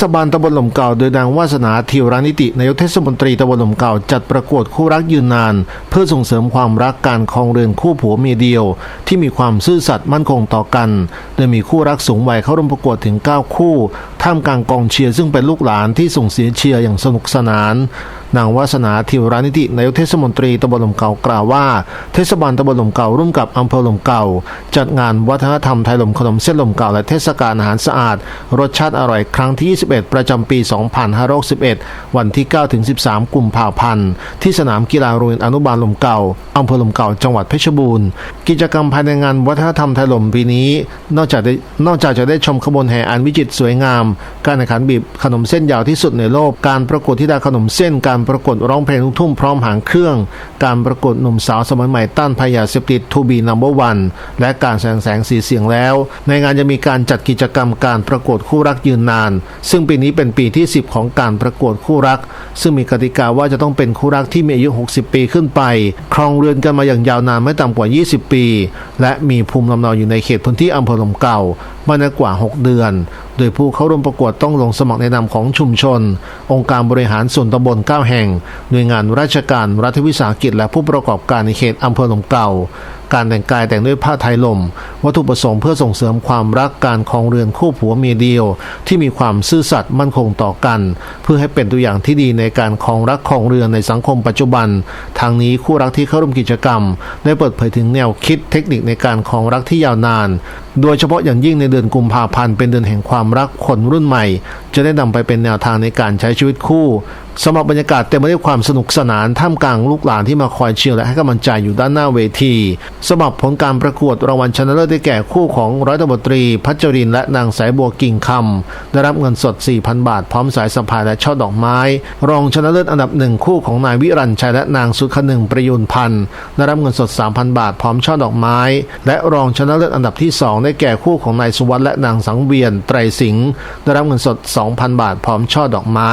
ศบาลตำบลหล่มเก่าโดยนางวาสนาทิวรานิตินายกเทศมนตรีตำบลหล่มเก่าจัดประกวดคู่รักยืนนาน เพื่อส่งเสริมความรักการครองเรือนคู่ผัวเมียเดียว ที่มีความซื่อสัตย์มั่นคงต่อกัน โดยมีคู่รักสูงวัยเข้าร่วมประกวดถึง 9 คู่ ท่ามกลางกองเชียร์ซึ่งเป็นลูกหลานที่ส่งเสียเชียร์อย่างสนุกสนาน นางวาสนาทิวรานิตินายกเทศมนตรีตำบลหล่มเก่ากล่าวว่า เทศบาลตำบลหล่มเก่าร่วมกับอำเภอหล่มเก่า จัดงานวัฒนธรรมไทยหล่มขนมเส้นหล่มเก่าและเทศกาลอาหารสะอาด รสชาติอร่อยครั้งที่ 21 ประจำปี 2561 วันที่9ถึง13 กุมภาพันธ์ ที่สนามกีฬาโรงเรียนอนุบาลหล่มเก่าอำเภอหล่มเก่าจังหวัดเพชรบูรณ์ กิจกรรมภายในงานวัฒนธรรมไทยหล่มปีนี้ นอกจากนอกจากจะได้ชมขบวนแห่อันวิจิตรสวยงาม การแข่งขันบีบขนมเส้นยาวที่สุดในโลกการประกวดธิดาขนมเส้นการประกวดร้องเพลงลูกทุ่งพร้อมหางเครื่อง การประกวดหนุ่มสาวสมัยใหม่ต้านภัยยาเสพติดทูบีนัมเบอร์วันและการแสงแสงสีเสียงแล้ว ในงานจะมีการจัดกิจกรรมการประกวดคู่รักยืนนาน ซึ่งปีนี้เป็นปีที่ 10 ของการประกวดคู่รัก ซึ่งมีกติกาว่าจะต้องเป็นคู่รักที่มีอายุ 60 ปีขึ้นไป ครองเรือนกันมาอย่างยาวนานไม่ต่ำกว่า 20 ปี และมีภูมิลำเนาอยู่ในเขตพื้นที่อำเภอลมเก่า มานานกว่า 6 เดือน โดยผู้เข้าร่วมประกวดต้องลงสมัครในนามของชุมชน องค์การบริหารส่วนตำบล 9 แห่ง หน่วยงานราชการรัฐวิสาหกิจและผู้ประกอบการในเขตอำเภอหลมเก่า การแต่งกายแต่งด้วยผ้าไทยลม วัตถุประสงค์เพื่อส่งเสริมความรักการครองเรือนคู่ผัวเมียเดียว ที่มีความซื่อสัตย์มั่นคงต่อกัน เพื่อให้เป็นตัวอย่างที่ดีในการครองรักครองเรือนในสังคมปัจจุบัน ทางนี้คู่รักที่เข้าร่วมกิจกรรม ได้เปิดเผยถึงแนวคิดเทคนิคในการครองรักที่ยาวนาน โดยเฉพาะอย่างยิ่งในเดือนกุมภาพันธ์เป็นเดือนแห่งความรักคนรุ่นใหม่ จะได้นำไปเป็นแนวทางในการใช้ชีวิตคู่สำหรับบรรยากาศเต็มไปด้วยความสนุกสนานท่ามกลางลูกหลานที่มาคอยเชียร์และให้กำลังใจอยู่ด้านหน้าเวทีสำหรับผลการประกวดรางวัลชนะเลิศได้แก่คู่ของร้อยตำรวจตรี พัชรินและนางสายบัวกิ่งคำได้รับเงินสด 4,000 บาท พร้อมสายสะพายและช่อดอกไม้ รองชนะเลิศอันดับหนึ่งคู่ของนายวิรัญชัยและนางสุขหนึ่งประยุนพันธ์ได้รับเงินสด 3,000 บาท พร้อมช่อดอกไม้ และรองชนะเลิศอันดับที่สองได้แก่คู่ของนายสุวัสด์และนางสังเวียนไตรสิงห์ได้รับเงินสด 2,000 บาท พร้อมช่อดอกไม้